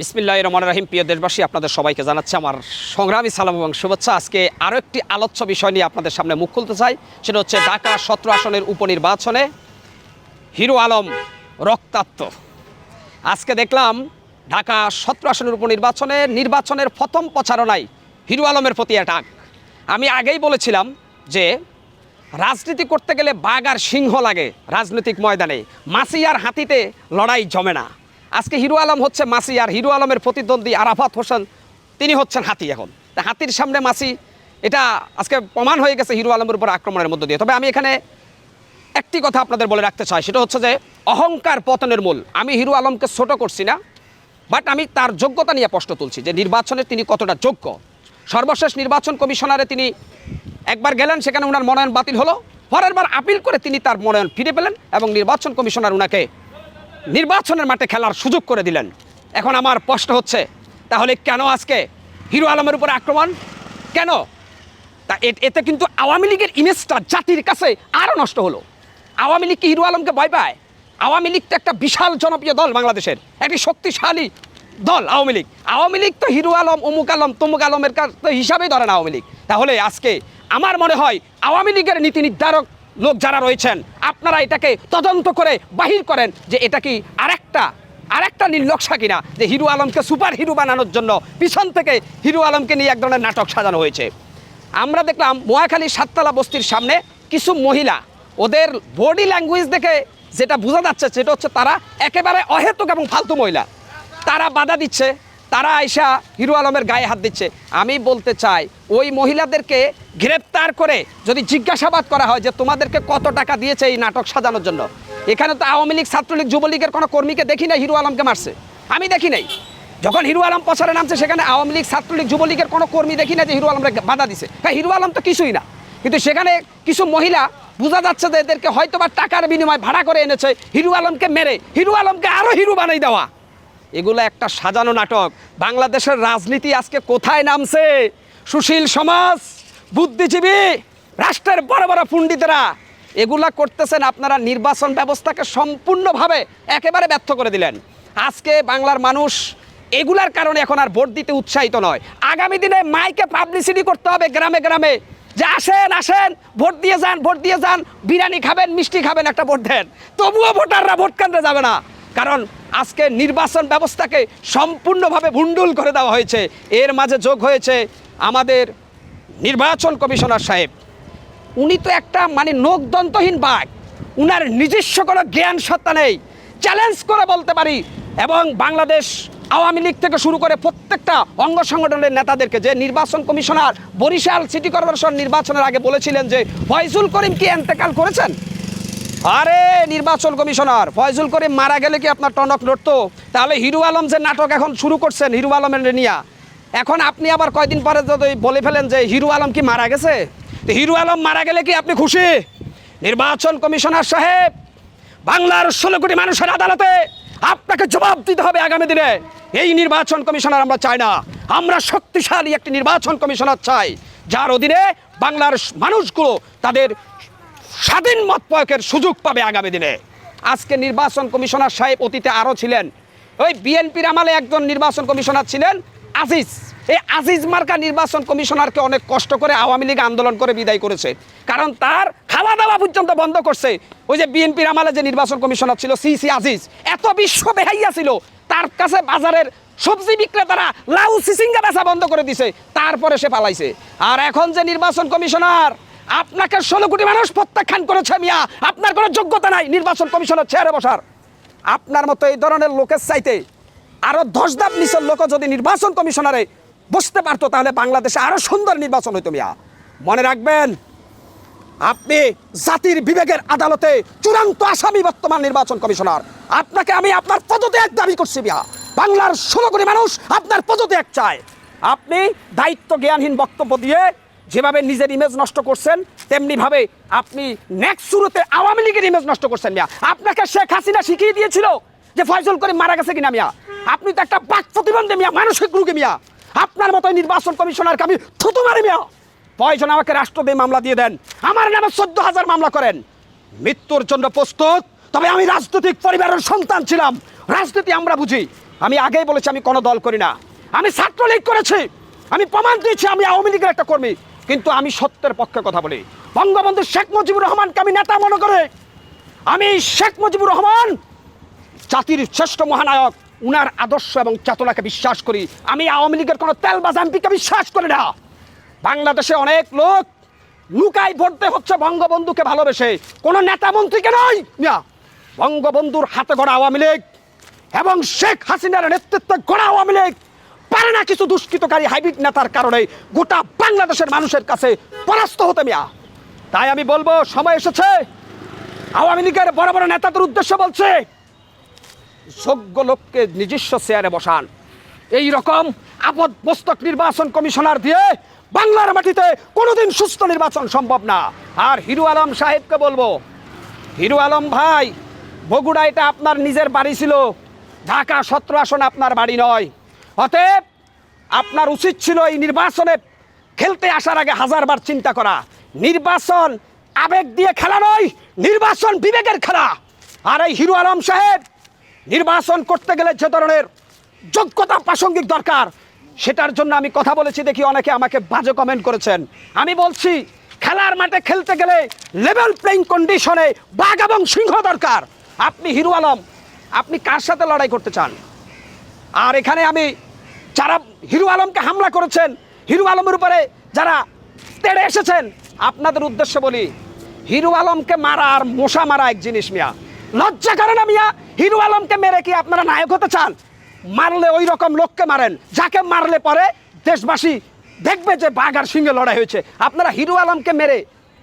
বিসমিল্লাহ রহমান রাহিম। প্রিয় দেশবাসী, আপনাদের সবাইকে জানাচ্ছি আমার সংগ্রামী সালাম এবং শুভেচ্ছা। আজকে আরও একটি আলোচ্য বিষয় নিয়ে আপনাদের সামনে মুখ খুলতে চাই। সেটা হচ্ছে ঢাকা সতেরো আসনের উপনির্বাচনে হিরো আলম রক্তাক্ত। আজকে দেখলাম ঢাকা সতেরো আসনের উপনির্বাচনে নির্বাচনের প্রথম প্রচারণায় হিরো আলমের প্রতি অ্যাটাক আমি আগেই বলেছিলাম যে রাজনীতি করতে গেলে বাঘ আর সিংহ লাগে রাজনৈতিক ময়দানে। মাসি আর হাতিতে লড়াই জমে না। আজকে হিরো আলম হচ্ছে মাসি আর হিরো আলমের প্রতিদ্বন্দ্বী আরাফাত হোসেন। তিনি হচ্ছেন হাতি এখন। তা হাতির সামনে মাসি, এটা আজকে প্রমাণ হয়ে গেছে হিরো আলমের উপর আক্রমণের মধ্য দিয়ে। তবে আমি এখানে একটি কথা আপনাদের বলে রাখতে চাই, সেটা হচ্ছে যে অহংকার পতনের মূল। আমি হিরো আলমকে ছোট করছি না, বাট আমি তার যোগ্যতা নিয়ে প্রশ্ন তুলছি যে নির্বাচনে তিনি কতটা যোগ্য। সর্বশেষ নির্বাচন কমিশনারে তিনি একবার গেলেন, সেখানে ওনার মনোনয়ন বাতিল হলো। পরের বার আপিল করে তিনি তার মনোনয়ন ফিরে পেলেন এবং নির্বাচন কমিশনার ওনাকে নির্বাচনের মাঠে খেলার সুযোগ করে দিলেন। এখন আমার প্রশ্ন হচ্ছে, তাহলে কেন আজকে হিরো আলমের উপর আক্রমণ? কেন? তা এতে কিন্তু আওয়ামী লীগের ইমেজটা জাতির কাছে আরও নষ্ট হলো। আওয়ামী লীগ কি হিরো আলমকে ভয় পায়? আওয়ামী লীগ তো একটা বিশাল জনপ্রিয় দল বাংলাদেশের, একটি শক্তিশালী দল আওয়ামী লীগ। আওয়ামী লীগ তো হিরো আলম, অমুক আলম, তমুক আলমের কাছ হিসাবেই ধরে না আওয়ামী লীগ। তাহলে আজকে আমার মনে হয় আওয়ামী লীগের নীতি নির্ধারক লোক যারা রয়েছেন, আপনারা এটাকে তদন্ত করে বাহির করেন যে এটা কি আরেকটা আরেকটা নির্লক্ষা কিনা, যে হিরো আলমকে সুপার হিরো বানানোর জন্য পিছন থেকে হিরো আলমকে নিয়ে এক ধরনের নাটক সাজানো হয়েছে। আমরা দেখলাম মোয়াখালী সাততলা বস্তির সামনে কিছু মহিলা, ওদের বডি ল্যাঙ্গুয়েজ দেখে যেটা বোঝা যাচ্ছে সেটা হচ্ছে তারা একেবারে অহেতুক এবং ফালতু মহিলা। তারা বাধা দিচ্ছে তারা আয়সা হিরো আলমের গায়ে হাত দিচ্ছে। আমি বলতে চাই, ওই মহিলাদেরকে গ্রেপ্তার করে যদি জিজ্ঞাসাবাদ করা হয় যে তোমাদেরকে কত টাকা দিয়েছে এই নাটক সাজানোর জন্য। এখানে তো আওয়ামী লীগ, ছাত্রলীগ, যুবলীগের কোনো কর্মীকে দেখি না হিরো আলমকে মারছে। আমি দেখি নাই। যখন হিরু আলম প্রচারে নামছে, সেখানে আওয়ামী লীগ, ছাত্রলীগ, যুবলীগের কোনো কর্মী দেখি না যে হিরো আলমরা বাধা দিছে। হ্যাঁ হিরু আলম তো কিছুই না। কিন্তু সেখানে কিছু মহিলা, বোঝা যাচ্ছে যে এদেরকে হয়তো বা টাকার বিনিময়ে ভাড়া করে এনেছে, হিরু আলমকে মেরে, হিরু আলমকে আরও হিরো বানাই দেওয়া। এগুলো একটা সাজানো নাটক। বাংলাদেশের রাজনীতি আজকে কোথায় নামছে? সুশীল সমাজ, বুদ্ধিজীবী, রাষ্ট্রের বড় বড় পণ্ডিতেরা, এগুলা করতেছেন আপনারা নির্বাচন ব্যবস্থাকে সম্পূর্ণভাবে একেবারে ব্যর্থ করে দিলেন। আজকে বাংলার মানুষ এগুলার কারণে এখন আর ভোট দিতে উৎসাহিত নয়। আগামী দিনে মাইকে পাবলিসিটি করতে হবে গ্রামে গ্রামে। যে আসেন আসেন, ভোট দিয়ে যান, ভোট দিয়ে যান, বিরিয়ানি খাবেন, মিষ্টি খাবেন, একটা ভোট দেন। তবুও ভোটাররা ভোট কেন্দ্রে যাবে না। কারণ আজকে নির্বাচন ব্যবস্থাকে সম্পূর্ণভাবে ভুন্ডুল করে দেওয়া হয়েছে। এর মাঝে যোগ হয়েছে আমাদের নির্বাচন কমিশনার সাহেব। উনি তো একটা মানে নোকদন্তহীন বাঘ। উনার নিজস্ব কোনো জ্ঞান সত্তা নেই। চ্যালেঞ্জ করে বলতে পারি, এবং বাংলাদেশ আওয়ামী লীগ থেকে শুরু করে প্রত্যেকটা অঙ্গ সংগঠনের নেতাদেরকে যে নির্বাচন কমিশনার বরিশাল সিটি কর্পোরেশন নির্বাচনের আগে বলেছিলেন যে, ফয়জুল করিম কি এন্তেকাল করেছেন? আরে, নির্বাচন কমিশনার, ফয়জুল করিম মারা গেলে কি আপনার টনক নড়তো? তাহলে হিরু আলম যে নাটক এখন শুরু করছেন হিরু আলমের নিয়া। এখন আপনি আবার কয়দিন পরে যদি বলে ফেলেন যে হিরু আলম কি মারা গেছে? তো হিরু আলম মারা গেলে কি আপনি খুশি? নির্বাচন কমিশনার সাহেব, বাংলার ষোলো কোটি মানুষের আদালতে আপনাকে জবাব দিতে হবে আগামী দিনে। এই নির্বাচন কমিশনার আমরা চাই না। আমরা শক্তিশালী একটি নির্বাচন কমিশনার চাই, যার অধীনে বাংলার মানুষগুলো তাদের স্বাধীন মত প্রয়োগের সুযোগ পাবে আগামী দিনে। আজকে নির্বাচন কমিশনার সাহেব অতীতে আরও ছিলেন। ওই বিএনপির আমলে একজন নির্বাচন কমিশনার ছিলেন আজিজ। এই আজিজ মার্কা নির্বাচন কমিশনারকে অনেক কষ্ট করে আওয়ামী লীগ আন্দোলন করে বিদায় করেছে। কারণ তার খাওয়া দাওয়া পর্যন্ত বন্ধ করছে। ওই যে বিএনপির আমলে যে নির্বাচন কমিশনার ছিল সি সি আজিজ, এত বিশ্ব বেহাইয়া ছিল। তার কাছে বাজারের সবজি বিক্রেতারা লাউ সিসিঙ্গা বেচা বন্ধ করে দিছে। তারপরে সে পালাইছে। আর এখন যে নির্বাচন কমিশনার আপনাকে ষোলো কোটি মানুষ প্রত্যাখ্যান করেছে মিয়া। আপনার কোনো যোগ্যতা নাই নির্বাচন কমিশনের চেয়ারে বসার। আপনার মতো এই ধরনের লোকের চাইতে আরও দশ ধাপ নিচের লোক যদি নির্বাচন কমিশনারে বসতে পারতো, তাহলে বাংলাদেশে আরও সুন্দর নির্বাচন হইতো মিয়া। মনে রাখবেন, আপনি জাতির বিবেকের আদালতে চূড়ান্ত আসামি বর্তমান নির্বাচন কমিশনার। আপনাকে আমি আপনার পদত্যাগ দাবি করছি বিয়া বাংলার ষোলো কোটি মানুষ আপনার পদত্যাগ চায়। আপনি দায়িত্ব জ্ঞানহীন বক্তব্য দিয়ে যেভাবে নিজের ইমেজ নষ্ট করছেন তেমনিভাবে আপনি নেক্সট শুরুতে আওয়ামী লীগের ইমেজ নষ্ট করছেন মিয়া। আপনাকে শেখ হাসিনা শিখিয়ে দিয়েছিল যে ফয়জল করে মারা গেছে কিনা মিয়া। আপনি তো একটা বাক প্রতিবন্ধী মিয়া, মানসিক রোগী মিয়া। আপনার মতো নির্বাচন কমিশনারকে আমি থুতু মারি মিয়া। প্রয়োজন আমাকে রাষ্ট্রদ্রোহী মামলা দিয়ে দেন। আমার নামে চোদ্দ হাজার মামলা করেন। মৃত্যুর জন্য প্রস্তুত, তবে আমি রাজনৈতিক পরিবারের সন্তান ছিলাম। রাজনীতি আমরা বুঝি। আমি আগেই বলেছি আমি কোনো দল করি না। আমি ছাত্রলীগ করেছি। আমি প্রমাণ দিয়েছি আমি আওয়ামী লীগের একটা কর্মী। কিন্তু আমি সত্যের পক্ষে কথা বলি। বঙ্গবন্ধু শেখ মুজিবুর রহমানকে আমি নেতা মনে করে, আমি শেখ মুজিবুর রহমান জাতির শ্রেষ্ঠ মহানায়ক, উনার আদর্শ এবং চেতনাকে বিশ্বাস করি। আমি আওয়ামী লীগের কোনো তেল বা জাম্পিকে বিশ্বাস করি না। বাংলাদেশে অনেক লোক লুকাই ভরতে হচ্ছে বঙ্গবন্ধুকে ভালোবেসে। কোনো নেতা মন্ত্রীকে নয়, না। বঙ্গবন্ধুর হাতে গড়া আওয়ামী লীগ এবং শেখ হাসিনার নেতৃত্বে গড়া আওয়ামী লীগ। পারে না কিছু দুষ্কৃতকারী হাইব্রিড নেতার কারণে গোটা বাংলাদেশের মানুষের কাছে পরাস্ত হতে মিয়া। তাই আমি বলব, সময় এসেছে। আওয়ামী লীগের বড় বড় নেতাদের উদ্দেশ্য বলছে, যোগ্য লোককে নিজস্ব চেয়ারে বসান। এই রকম আপদ মস্তক নির্বাচন কমিশনার দিয়ে বাংলার মাটিতে কোনোদিন সুস্থ নির্বাচন সম্ভব না। আর হিরু আলম সাহেবকে বলব, হিরু আলম ভাই বগুড়া এটা আপনার নিজের বাড়ি ছিল। ঢাকা সত্র আসন আপনার বাড়ি নয়। অতএব আপনার উচিত ছিল এই নির্বাচনে খেলতে আসার আগে হাজারবার চিন্তা করা। নির্বাচন আবেগ দিয়ে খেলা নয়, নির্বাচন বিবেকের খেলা। আর এই হিরু আলম সাহেব, নির্বাচন করতে গেলে যে ধরনের যোগ্যতা, প্রাসঙ্গিক দরকার, সেটার জন্য আমি কথা বলেছি দেখি অনেকে আমাকে বাজে কমেন্ট করেছেন। আমি বলছি, খেলার মাঠে খেলতে গেলে লেভেল প্লেইং কন্ডিশনে বাঘ এবং সিংহ দরকার। আপনি হিরু আলম, আপনি কার সাথে লড়াই করতে চান? আর এখানে আমি যারা হিরু আলমকে হামলা করেছেন, হিরু আলমের উপরে যারা তেড়ে এসেছেন, আপনাদের উদ্দেশ্যে বলি, হিরু আলমকে মারা আর মশা মারা এক জিনিস মিয়া। লজ্জা করে না মিয়া, হিরু আলমকে মেরে কি আপনারা নায়ক হতে চান? মারলে ওই রকম লোককে মারেন, যাকে মারলে পরে দেশবাসী দেখবে যে বাঘ আর সিংহে লড়াই হয়েছে। আপনারা হিরু আলমকে মেরে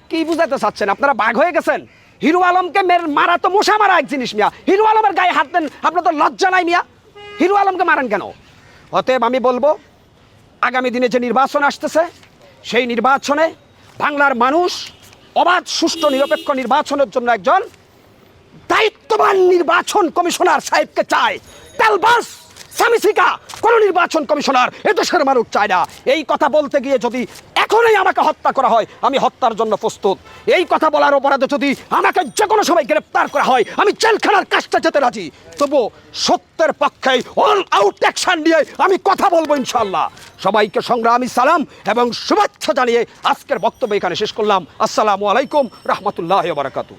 কি বুঝাতে চাচ্ছেন? আপনারা বাঘ হয়ে গেছেন? হিরু আলমকে মেরে, মারা তো মশা মারা এক জিনিস মিয়া। হিরু আলমের গায়ে হাত দেন আপনার তো লজ্জা নাই মিয়া। হিরু আলমকে মারেন কেন? অতএব আমি বলব, আগামী দিনে যে নির্বাচন আসতেছে, সেই নির্বাচনে বাংলার মানুষ অবাধ, সুষ্ঠু, নিরপেক্ষ নির্বাচনের জন্য একজন দায়িত্ববান নির্বাচন কমিশনার সাহেবকে চায়। তেলবাস সামিসিকা কোন নির্বাচন কমিশনার এ দেশের মানুষ চায় না। এই কথা বলতে গিয়ে যদি এখনই আমাকে হত্যা করা হয়, আমি হত্যার জন্য প্রস্তুত। এই কথা বলার অপরাধে যদি আমাকে যে কোনো সময় গ্রেপ্তার করা হয়, আমি জেলখানার কাজটা যেতে রাজি। তবু সত্যের পক্ষে অল আউট অ্যাকশন নিয়ে আমি কথা বলব ইনশাল্লাহ সবাইকে সংগ্রামী সালাম এবং শুভেচ্ছা জানিয়ে আজকের বক্তব্য এখানে শেষ করলাম। আসসালামু আলাইকুম, রহমতুল্লাহ বারাকাতু